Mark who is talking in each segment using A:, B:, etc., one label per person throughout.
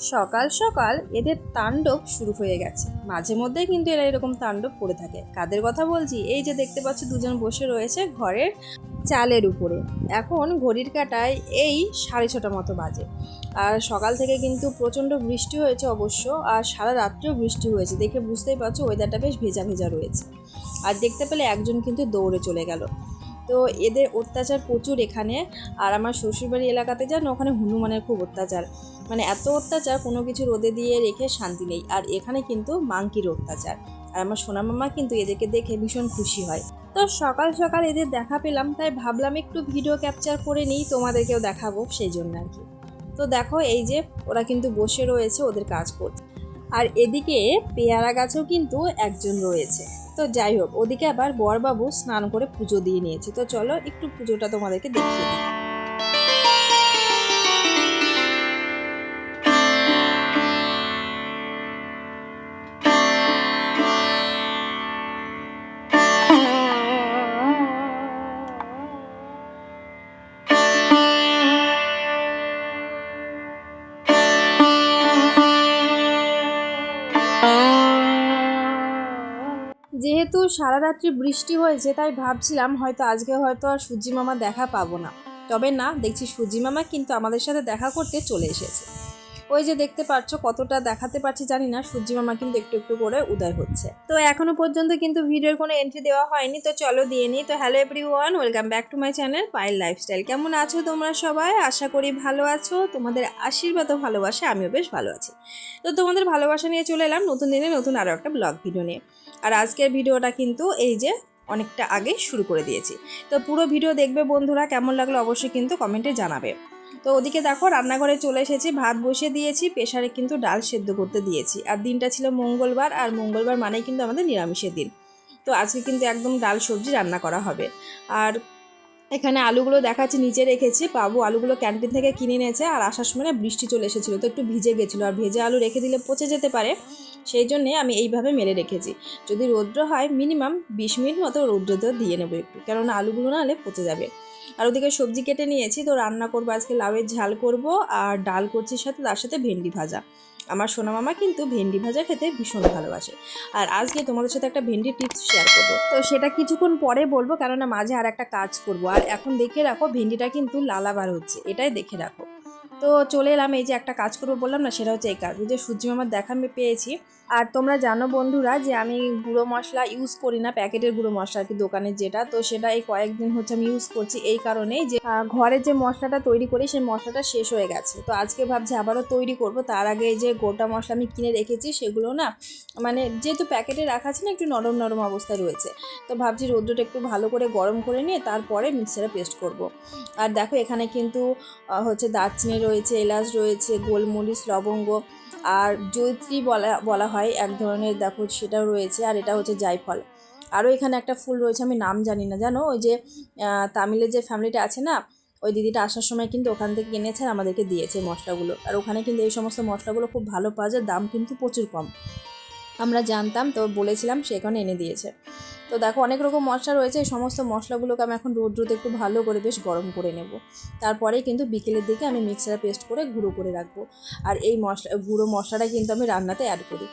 A: সকাল সকাল এদের তাণ্ডব শুরু হয়ে গেছে। মাঝে মধ্যে কিন্তু এরা এরকম তাণ্ডব করে থাকে। কাদের কথা বলছি? এই যে দেখতে পাচ্ছ, দুজন বসে রয়েছে ঘরের চালের উপরে। এখন ঘড়ির কাটায় এই সাড়ে ছটা মতো বাজে। আর সকাল থেকে কিন্তু প্রচণ্ড বৃষ্টি হয়েছে অবশ্য, আর সারা রাত্রেও বৃষ্টি হয়েছে। দেখে বুঝতেই পারছ ওয়েদারটা বেশ ভেজা ভেজা রয়েছে। আর দেখতে পেলে একজন কিন্তু দৌড়ে চলে গেল। তো এদের অত্যাচার প্রচুর এখানে। আর আমার শ্বশুরবাড়ি এলাকাতে জানো ওখানে হনুমানের খুব অত্যাচার। মানে এত অত্যাচার, কোনো কিছু রোদে দিয়ে রেখে শান্তি নেই। আর এখানে কিন্তু মাংকির অত্যাচার। আর আমার সোনা মামা কিন্তু এদেরকে দেখে ভীষণ খুশি হয়। তো সকাল সকাল এদের দেখা পেলাম, তাই ভাবলাম একটু ভিডিও ক্যাপচার করে নিই, তোমাদেরকেও দেখাবো, সেই জন্য আর কি। তো দেখো, এই যে ওরা কিন্তু বসে রয়েছে ওদের কাজ করছে আর এদিকে পেয়ারা গাছও কিন্তু একজন রয়েছে। তো যাই হোক, ওদিকে আবার বরবাবু স্নান করে পুজো দিয়ে নিয়েছে। তো চলো একটু পুজোটা তোমাদেরকে দেখিয়ে দিই। যেহেতু সারা রাত্রি বৃষ্টি হয়েছে, তাই ভাবছিলাম হয়তো আজকে হয়তো আর সূর্যি মামা দেখা পাবো না। তবে না, দেখছি সূর্যি মামা কিন্তু আমাদের সাথে দেখা করতে চলে এসেছে। ওই যে দেখতে পাচ্ছ, কতটা দেখাতে পারছি জানি না, সূর্যি মামা কিন্তু একটু একটু করে উদয় হচ্ছে। তো এখনও পর্যন্ত কিন্তু ভিডিওর কোনো এন্ট্রি দেওয়া হয়নি, তো চলো দিয়ে নিই। তো hello every one welcome back to my channel pile lifestyle কেমন আছো তোমরা সবাই? আশা করি ভালো আছো। তোমাদের আশীর্বাদ ভালোবাসা, আমিও বেশ ভালো আছি। তো তোমাদের ভালোবাসা নিয়ে চলে এলাম নতুন দিনে নতুন আরও একটা ব্লগ ভিডিও নিয়ে। আর আজকের ভিডিওটা কিন্তু এই যে অনেকটা আগে শুরু করে দিয়েছি। তো পুরো ভিডিও দেখবে বন্ধুরা, কেমন লাগল অবশ্যই কিন্তু কমেন্টে জানাবে। তো ওদিকে দেখো, রান্নাঘরে চলে এসেছি, ভাত বসিয়ে দিয়েছি প্রেশারে কিন্তু ডাল সেদ্ধ করতে দিয়েছি। আর দিনটা ছিল মঙ্গলবার, আর মঙ্গলবার মানেই কিন্তু আমাদের নিরামিষের দিন। তো আজকে কিন্তু একদম ডাল সবজি রান্না করা হবে। আর এখানে আলুগুলো দেখাচ্ছি, নিচে রেখেছি। বাবু আলুগুলো ক্যান্টিন থেকে কিনে নিয়েছে আর আসার সময় বৃষ্টি চলে এসেছিল, তো একটু ভিজে গেছিল। আর ভেজে আলু রেখে দিলে পচে যেতে পারে, সেই জন্যে আমি এইভাবে মেলে রেখেছি। যদি রৌদ্র হয় মিনিমাম বিশ মিনিট মতো রৌদ্রতেও দিয়ে নেব একটু, কেননা আলুগুলো না হলে পচে যাবে। আর ওদিকে সবজি কেটে নিয়েছি, তো রান্না করব, আজকে লাউয়ের ঝাল করব আর ডাল করছি সাথে, তার সাথে ভেন্ডি ভাজা। আমার সোনা মামা কিন্তু ভেন্ডি ভাজা খেতে ভীষণ ভালোবাসে। আর আজকে তোমাদের সাথে একটা ভেন্ডি টিপস শেয়ার করব। তো সেটা কিছুক্ষণ পরে বলব, কেননা মাঝে আর একটা কাজ করব। আর এখন দেখে রাখো, ভেন্ডিটা কিন্তু লালাবার হচ্ছে, এটাই দেখে রাখো। তো চলে এলাম, এই যে একটা কাজ করব বললাম না, সেটা হচ্ছে এই কাজ। যে সূর্যি মামার দেখা আমি পেয়েছি। আর তোমরা জানো বন্ধুরা যে আমি গুঁড়ো মশলা ইউজ করি না, প্যাকেটের গুঁড়ো মশলা আর কি, দোকানের যেটা। তো সেটা এই কয়েকদিন হচ্ছে আমি ইউজ করছি এই কারণেই যে ঘরে যে মশলাটা তৈরি করি, সেই মশলাটা শেষ হয়ে গেছে। তো আজকে ভাবছি আবারও তৈরি করব। তার আগে যে গোটা মশলা আমি কিনে রেখেছি, সেগুলো না মানে যেহেতু প্যাকেটে রাখা আছে না, একটু নরম নরম অবস্থায় রয়েছে। তো ভাবছি রোদ্রটা একটু ভালো করে গরম করে নিয়ে তারপরে মিক্সারে পেস্ট করব। আর দেখো এখানে কিন্তু হচ্ছে দারচিনি রয়েছে, এলাচ রয়েছে, গোলমরিচ, লবঙ্গ আর জৈত্রী বলা বলা হয় এক ধরনের, দেখো সেটাও রয়েছে আর এটা হচ্ছে জায়ফল। আরও এখানে একটা ফুল রয়েছে, আমি নাম জানি না, জানো? ওই যে তামিলের যে ফ্যামিলিটা আছে না, ওই দিদিটা আসার সময় কিন্তু ওখান থেকে কিনেছে আর আমাদেরকে দিয়েছে মশলাগুলো। আর ওখানে কিন্তু এই সমস্ত মশলাগুলো খুব ভালো পাওয়া যায়, দাম কিন্তু প্রচুর কম। আমরা জানতাম তো বলেছিলাম, সে সেখানে এনে দিয়েছে। তো দেখো, অনেক রকম মশলা রয়েছে। এই সমস্ত মশলাগুলোকে আমি এখন রোদ্রুতে একটু ভালো করে বেশ গরম করে নেব। তারপরে কিন্তু বিকেলের দিকে আমি মিক্সারে পেস্ট করে গুঁড়ো করে রাখব। আর এই মশলা, গুঁড়ো মশলাটা কিন্তু আমি রান্নাতে অ্যাড করি।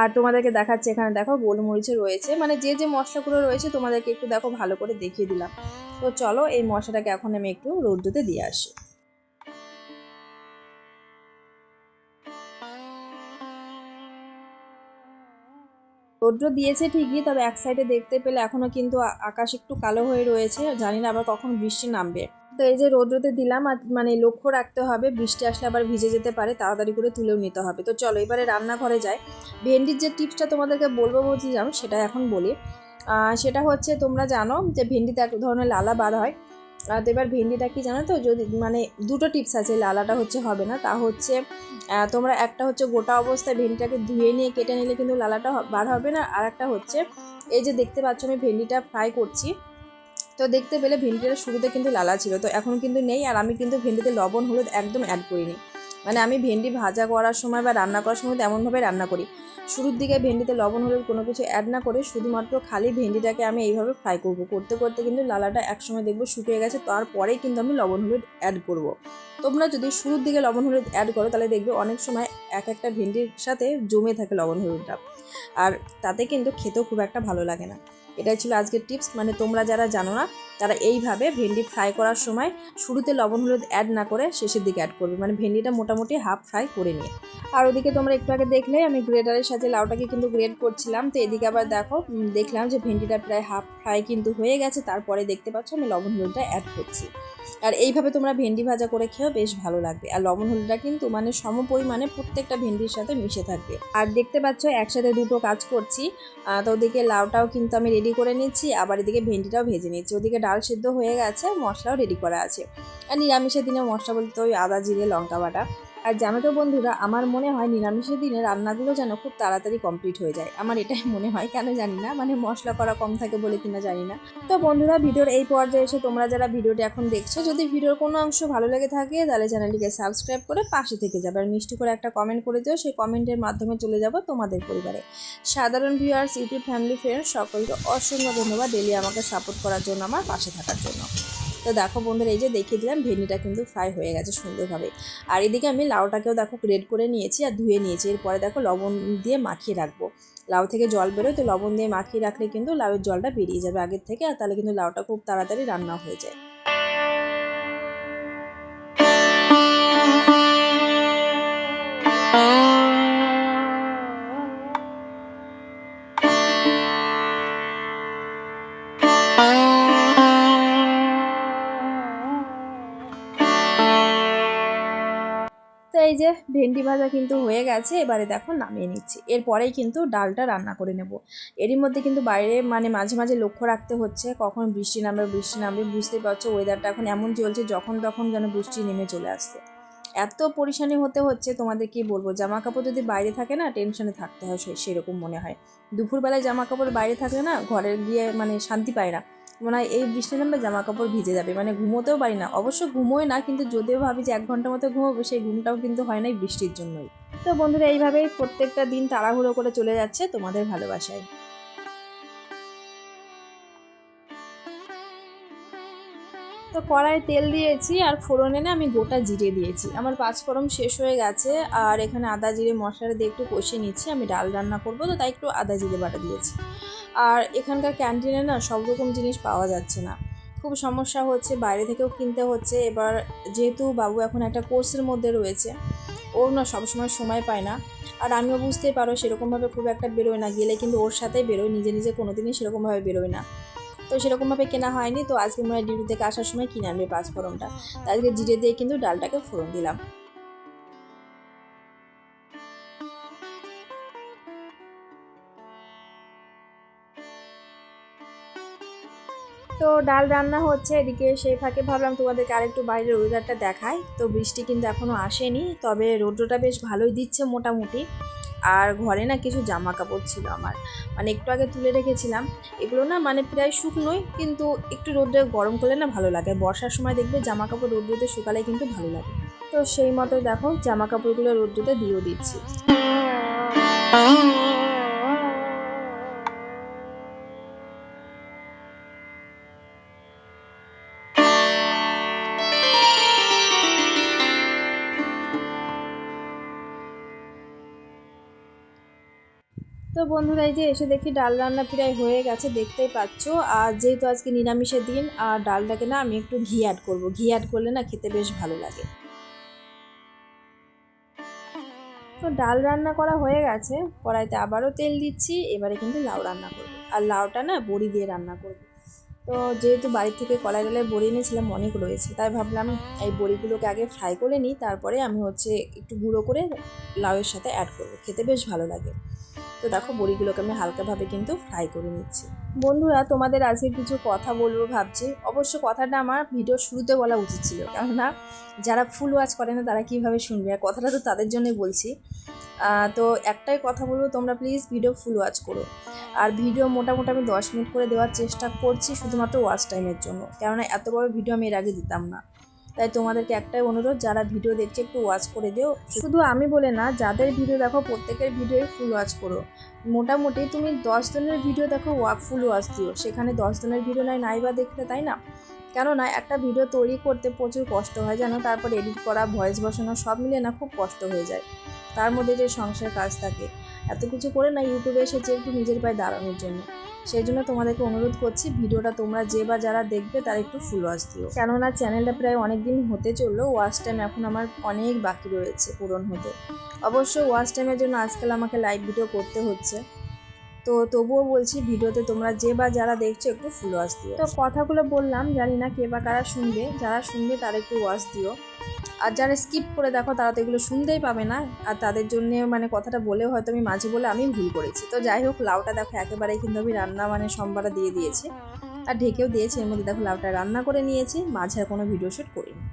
A: আর তোমাদেরকে দেখাচ্ছে এখানে দেখো গোলমরিচে রয়েছে। মানে যে যে মশলাগুলো রয়েছে, তোমাদেরকে একটু দেখো, ভালো করে দেখিয়ে দিলাম। তো চলো, এই মশলাটাকে এখন আমি একটু রোদ্রুতে দিয়ে আসি। রৌদ্র দিয়েছে ঠিকই, তবে এক সাইডে দেখতে পেলে এখনও কিন্তু আকাশ একটু কালো হয়ে রয়েছে। জানি না আবার কখন বৃষ্টি নামবে। তো এই যে রৌদ্রতে দিলাম, আর মানে লক্ষ্য রাখতে হবে, বৃষ্টি আসলে আবার ভিজে যেতে পারে, তাড়াতাড়ি করে তুলেও নিতে হবে। তো চলো, এবারে রান্নাঘরে যাই। ভেন্ডির যে টিপসটা তোমাদেরকে বলব বলছিলাম সেটা এখন বলি। সেটা হচ্ছে তোমরা জানো যে ভেন্ডিতে এক ধরনের লালা বার হয়। তো এবার ভেন্ডিটা কি জানো তো? যদি মানে দুটো টিপস আছে, লালাটা হচ্ছে হবে না, তা হচ্ছে তোমরা একটা হচ্ছে গোটা অবস্থায় ভেন্ডিটাকে ধুয়ে নিয়ে, কেটে নিলে কিন্তু লালাটা বার হবে না। আর একটা হচ্ছে, এই যে দেখতে পাচ্ছ আমি ভেন্ডিটা ফ্রাই করছি, তো দেখতে পেলে ভেন্ডিটার শুরুতে কিন্তু লালা ছিল, তো এখন কিন্তু নেই। আর আমি কিন্তু ভেন্ডিতে লবণ, হলুদ একদম অ্যাড করিনি। মানে আমি ভেন্ডি ভাজা করার সময় বা রান্না করার সময় তো এমনভাবে রান্না করি। শুরুর দিকে ভেন্ডিতে লবণ, হলুদ কোনো কিছু অ্যাড না করে শুধুমাত্র খালি ভেন্ডিটাকে আমি এইভাবে ফ্রাই করব। করতে করতে কিন্তু লালাটা একসময় দেখব শুকিয়ে গেছে, তারপরেই কিন্তু আমি লবণ, হলুদ অ্যাড করব। তোমরা যদি শুরুর দিকে লবণ, হলুদ অ্যাড করো তাহলে দেখবে অনেক সময় এক একটা ভেন্ডির সাথে জমে থাকে লবণ, হলুদটা। আর তাতে কিন্তু খেতেও খুব একটা ভালো লাগে না। এটাই ছিল আজকের টিপস। মানে তোমরা যারা জানো না, তারা এইভাবে ভেন্ডি ফ্রাই করার সময় শুরুতে লবণ, হলুদ অ্যাড না করে শেষের দিকে অ্যাড করবে। মানে ভেন্ডিটা মোটামুটি হাফ ফ্রাই করে নিয়ে। আর ওদিকে তোমরা একটু আগে দেখলে আমি গ্রেটারের সাথে লাউটাকে কিন্তু গ্রেড করছিলাম। তো এদিকে আবার দেখো দেখলাম যে ভেন্ডিটা প্রায় হাফ ফ্রাই কিন্তু হয়ে গেছে। তারপরে দেখতে পাচ্ছ আমি লবণ, হলুদটা অ্যাড করছি। আর এইভাবে তোমরা ভেন্ডি ভাজা করে খেয়েও বেশ ভালো লাগবে। আর লবণ হলুদটা কিন্তু মানে সম পরিমাণে প্রত্যেকটা ভেন্ডির সাথে মিশে থাকবে। আর দেখতে পাচ্ছ, একসাথে দুটো কাজ করছি। তো ওদিকে লাউটাও কিন্তু আমি রেডি করে নিচ্ছি। আবার এদিকে ভেন্ডিটাও ভেজে নিচ্ছি। ওদিকে ডাল সেদ্ধ হয়ে গেছে, মশলাও রেডি করা আছে। আর নিরামিষের দিনে মশলা বলতে ওই আদা, জিরে, লঙ্কা বাটা। আর জানো তো বন্ধুরা, আমার মনে হয় নিরামিষের দিনে রান্নাগুলো যেন খুব তাড়াতাড়ি কমপ্লিট হয়ে যায়। আমার এটাই মনে হয়, কেন জানি না মানে মশলা করা কম থাকে বলে কিনা জানি না। তো বন্ধুরা, ভিডিওর এই পর্যায়ে এসে তোমরা যারা ভিডিওটি এখন দেখছ, যদি ভিডিওর কোনো অংশ ভালো লেগে থাকে, তাহলে চ্যানেলটিকে সাবস্ক্রাইব করে পাশে থেকে যাবে। আর মিষ্টি করে একটা কমেন্ট করে দিও, সেই কমেন্টের মাধ্যমে চলে যাব তোমাদের পরিবারে। সাধারণ ভিউয়ার্স ইউটিউব ফ্যামিলি ফ্রেন্ডস সকলকে অসংখ্য ধন্যবাদ ডেলি আমাকে সাপোর্ট করার জন্য, আমার পাশে থাকার জন্য। তো দেখো বন্ধুরা, এই যে দেখিয়ে দিলাম, ভেন্ডিটা কিন্তু ফ্রাই হয়ে গেছে সুন্দরভাবে। আর এদিকে আমি লাউটাকেও দেখো গ্রেড করে নিয়েছি আর ধুয়ে নিয়েছি। এরপরে দেখো লবণ দিয়ে মাখিয়ে রাখব। লাউ থেকে জল বেরোয়, তো লবণ দিয়ে মাখিয়ে রাখলে কিন্তু লাউয়ের জলটা বেরিয়ে যাবে আগের থেকে, আর তাহলে কিন্তু লাউটা খুব তাড়াতাড়ি রান্না হয়ে যায়। তো এই যে ভেন্ডি ভাজা কিন্তু হয়ে গেছে, এবারে দেখো নামিয়ে নিচ্ছি। এরপরেই কিন্তু ডালটা রান্না করে নেব। এরই মধ্যে কিন্তু বাইরে মানে মাঝে মাঝে লক্ষ্য রাখতে হচ্ছে, কখন বৃষ্টি নামবে বৃষ্টি নামবে, বুঝতে পারছ ওয়েদারটা এখন এমন চলছে, যখন তখন যেন বৃষ্টি নেমে চলে আসছে। এত পরিশানি হতে হচ্ছে তোমাদের কি বলব জামা কাপড় যদি বাইরে থাকে না টেনশনে থাকতে হয় সেরকম মনে হয়। দুপুরবেলায় জামা কাপড় বাইরে থাকলে না, ঘরে গিয়ে মানে শান্তি পায় না। মনে হয় এই বৃষ্টি নামবে জামা কাপড় ভিজে যাবে। মানে ঘুমোতেও পারি না। অবশ্য ঘুমোয় না, কিন্তু যদিও ভাবি যে এক ঘণ্টার মতো ঘুমোবো, সেই ঘুমটাও কিন্তু হয় না বৃষ্টির জন্যই। তো বন্ধুরা, এইভাবেই প্রত্যেকটা দিন তাড়াহুড়ো করে চলে যাচ্ছে তোমাদের ভালোবাসায়। তো কড়াইয়ে তেল দিয়েছি আর ফোড়নে না আমি গোটা জিরে দিয়েছি। আমার পাঁচফোড়ন শেষ হয়ে গেছে আর এখানে আদা, জিরে, মশলা দিয়ে একটু কষিয়ে নিচ্ছি। আমি ডাল রান্না করব, তো তাই একটু আদা, জিরে বাটা দিয়েছি। আর এখানকার ক্যান্টিনে না সব রকম জিনিস পাওয়া যাচ্ছে না। খুব সমস্যা হচ্ছে, বাইরে থেকেও কিনতে হচ্ছে। এবার যেহেতু বাবু এখন একটা কোর্সের মধ্যে রয়েছে ওর না সবসময় সময় পায় না। আর আমিও বুঝতেই পারো সেরকমভাবে খুব একটা বেরোয় না, গেলে কিন্তু ওর সাথেই বেরোয়, নিজে নিজে কোনো দিনই সেরকমভাবে বেরোয় না। তো সেরকমভাবে কেনা হয়নি, তো আজকে মনে হয় ডিউটি থেকে আসার সময় কিনে আনবে পাঁচফোড়নটা তো আজকে জিরে দিয়ে কিন্তু ডালটাকে ফোড়ন দিলাম। তো ডাল রান্না হচ্ছে, এদিকে সেই ফাঁকে ভাবলাম তোমাদেরকে আরেকটু বাইরের ওয়েদারটা দেখাই। তো বৃষ্টি কিন্তু এখনও আসেনি, তবে রৌদ্রটা বেশ ভালোই দিচ্ছে মোটামুটি। আর ঘরে না কিছু জামা কাপড় ছিল আমার। মানে একটু আগে তুলে রেখেছিলাম। এগুলো না মানে প্রায় শুকনোই, কিন্তু একটু রোদ্রে গরম করলে না ভালো লাগে। বর্ষার সময় দেখবে জামা কাপড় রোদ্রুতে শুকালে কিন্তু ভালো লাগে। তো সেই মতো দেখো জামা কাপড়গুলো রোদ্রুতে দিয়েও দিচ্ছি। তো বন্ধুরা, এই যে এসে দেখি ডাল রান্না প্রায় হয়ে গেছে, দেখতেই পাচ্ছ। আর যেহেতু আজকে নিরামিষের দিন, আর ডালটাকে না আমি একটু ঘি অ্যাড করব। ঘি অ্যাড করলে না খেতে বেশ ভালো লাগে। তো ডাল রান্না করা হয়ে গেছে, কড়াইতে আবারও তেল দিচ্ছি, এবারে কিন্তু লাউ রান্না করব। আর লাউটা না বড়ি দিয়ে রান্না করব। তো যেহেতু বাড়ি থেকে কলাই ডালের বড়ি এনেছিলাম, অনেক রয়েছে, তাই ভাবলাম এই বড়িগুলোকে আগে ফ্রাই করে নিই, তারপরে আমি হচ্ছে একটু গুঁড়ো করে লাউয়ের সাথে অ্যাড করব। খেতে বেশ ভালো লাগে। তো দেখো বড়িগুলোকে আমি হালকাভাবে কিন্তু ফ্রাই করে নিচ্ছি। বন্ধুরা, তোমাদের আজকে কিছু কথা বলব ভাবছি। অবশ্য কথাটা আমার ভিডিও শুরুতে বলা উচিত ছিল, কেননা যারা ফুল ওয়াচ করে না, তারা কীভাবে শুনবে? আর কথাটা তো তাদের জন্যই বলছি। তো একটাই কথা বলব, তোমরা প্লিজ ভিডিও ফুল ওয়াচ করো। আর ভিডিও মোটামুটি আমি দশ মিনিট করে দেওয়ার চেষ্টা করছি শুধুমাত্র ওয়াচ টাইমের জন্য। কেননা এত বড় ভিডিও আমি এর আগে দিতাম না। তাই তোমাদেরকে একটাই অনুরোধ, যারা ভিডিও দেখছে একটু ওয়াচ করে দিও। শুধু আমি বলে না, যাদের ভিডিও দেখো প্রত্যেকের ভিডিওই ফুল ওয়াচ করো। মোটামুটি তুমি দশ জনের ভিডিও দেখো ওয়া ফুল ওয়াচ দিও। সেখানে দশ জনের ভিডিও নয় নাইবা দেখতে তাই না? কেননা একটা ভিডিও তৈরি করতে প্রচুর কষ্ট হয়, জানো? তারপর এডিট করা ভয়েস বসানো সব মিলে না খুব কষ্ট হয়ে যায়। তার মধ্যে যে সংসার কাজ থাকে। এত কিছু করে না ইউটিউবে এসেছে একটু নিজের পায়ে দাঁড়ানোর জন্য। সেই জন্য তোমাদেরকে অনুরোধ করছি ভিডিওটা তোমরা যে বা যারা দেখবে তারা একটু ফুল ওয়াচ দিও। কেননা চ্যানেলটা প্রায় অনেক দিন হতে চলল ওয়াচ টাইম এখন আমার অনেক বাকি রয়েছে পূরণ হতে। অবশ্য ওয়াচ টাইমের জন্য আজকাল আমাকে লাইভ ভিডিও করতে হচ্ছে। তো তবুও বলছি ভিডিওতে তোমরা যে বা যারা দেখছ একটু ফুল ওয়াচ দিও। তো কথাগুলো বললাম, জানি না কে বা কারা শুনবে, যারা শুনবে তারা একটু ওয়াচ দিও। আর যারা স্কিপ করে দেখো, তারা তো এগুলো শুনতেই পাবে না। আর তাদের জন্য মানে কথাটা বলে হয়তো আমি মাঝে বলে আমি ভুল করেছি। তো যাই হোক, লাউটা দেখো একেবারেই কিন্তু আমি রান্না মানে সম্বারা দিয়ে দিয়েছি। আর ঢেকেও দিয়েছি, এর মধ্যে দেখো লাউটা রান্না করে নিয়েছি, মাঝে কোনো ভিডিও শ্যুট করিনি।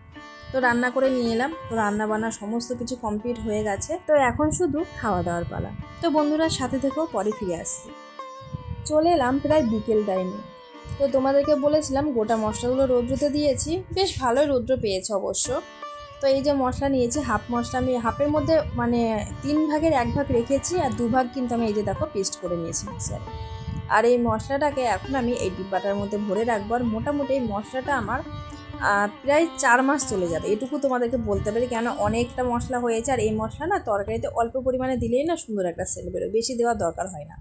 A: তো রান্না করে নিয়ে এলাম, তো রান্না বান্না সমস্ত কিছু কমপ্লিট হয়ে গেছে। তো এখন শুধু খাওয়া দাওয়ার পালা। তো বন্ধুরা, সাথে থেকেও পরে ফিরে আসছি। চলে এলাম প্রায় বিকেল টাইমে তো তোমাদেরকে বলেছিলাম, গোটা মশলাগুলো রৌদ্রতে দিয়েছি। বেশ ভালোই রৌদ্র পেয়েছে অবশ্য। তো এই যে মশলা নিয়েছি হাফ মশলা আমি হাফের মধ্যে মানে তিন ভাগের এক ভাগ রেখেছি আর দু ভাগ কিন্তু আমি এই যে দেখো পেস্ট করে নিয়েছি মিক্সারে আর এই মশলাটাকে এখন আমি এই ডিব্বাটার মধ্যে ভরে রাখব আর মোটামুটি এই মশলাটা আমার প্রায় চার মাস চলে যাবে। এটুকু তোমাদেরকে বলতে পারি কেন অনেকটা মশলা হয়েছে আর এই মশলা না তরকারিতে অল্প পরিমাণে দিলেই না সুন্দর একটা সেল বেরোয়, বেশি দেওয়ার দরকার হয় না।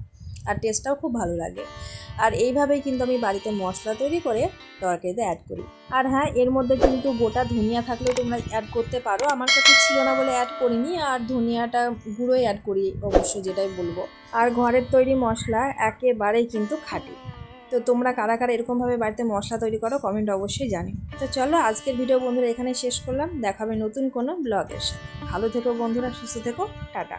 A: আর টেস্টটাও খুব ভালো লাগে। আর এইভাবেই কিন্তু আমি বাড়িতে মশলা তৈরি করে তরকারিতে অ্যাড করি। আর হ্যাঁ এর মধ্যে কিন্তু গোটা ধনিয়া থাকলেও তোমরা অ্যাড করতে পারো। আমার কাছে ছিল না বলে অ্যাড করিনি। আর ধনিয়াটা গুঁড়োই অ্যাড করি অবশ্যই যেটাই বলব। আর ঘরের তৈরি মশলা একেবারেই কিন্তু খাঁটি। তো তোমরা কারা কারা এরকমভাবে বাড়িতে মশলা তৈরি করো কমেন্ট অবশ্যই জানি তো চলো আজকের ভিডিও বন্ধুরা এখানে শেষ করলাম। দেখাবে নতুন কোনো ব্লগের সাথে। ভালো থেকো বন্ধুরা, সুস্থ থেকো, টাটা।